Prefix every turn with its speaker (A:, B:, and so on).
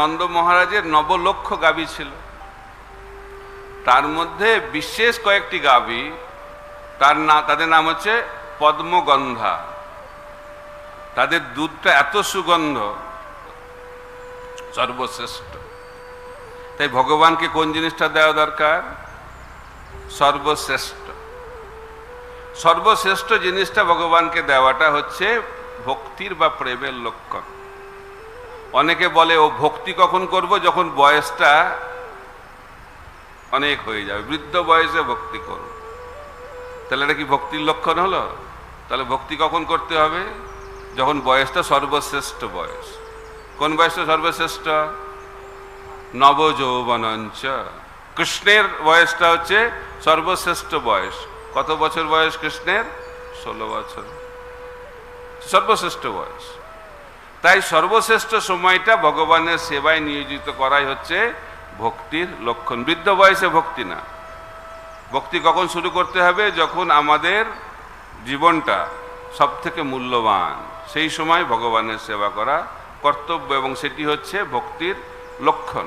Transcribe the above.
A: নন্দ মহারাজের নবলক্ষ গাবি ছিল। তার মধ্যে বিশেষ কয়েকটি গাবি, তার না, তাদের নাম হচ্ছে পদ্মগন্ধা। তাদের দুধটা এত সুগন্ধ, সর্বশ্রেষ্ঠ। তাই ভগবানকে কোন জিনিসটা দেওয়া দরকার? সর্বশ্রেষ্ঠ। সর্বশ্রেষ্ঠ জিনিসটা ভগবানকে দেওয়াটা হচ্ছে ভক্তির বা প্রেমের লক্ষণ। অনেকে বলে, ও ভক্তি কখন করব? যখন বয়সটা অনেক হয়ে যাবে। বৃদ্ধ বয়সে ভক্তি করব তাহলে এটা কি ভক্তির লক্ষণ হলো? তাহলে ভক্তি কখন করতে হবে? যখন বয়সটা সর্বশ্রেষ্ঠ বয়স। কোন বয়সটা সর্বশ্রেষ্ঠ? নবযৌবনঞ্চ। কৃষ্ণের বয়সটা হচ্ছে সর্বশ্রেষ্ঠ বয়স। কত বছর বয়স কৃষ্ণের? ষোলো বছর। সর্বশ্রেষ্ঠ বয়স। তাই সর্বশ্রেষ্ঠ সময়টা ভগবানের সেবায় নিয়োজিত করাই হচ্ছে ভক্তির লক্ষণ। বৃদ্ধ বয়সে ভক্তি না। ভক্তি কখন শুরু করতে হবে? যখন আমাদের জীবনটা সব থেকে মূল্যবান, সেই সময় ভগবানের সেবা করা কর্তব্য এবং সেটি হচ্ছে ভক্তির লক্ষণ।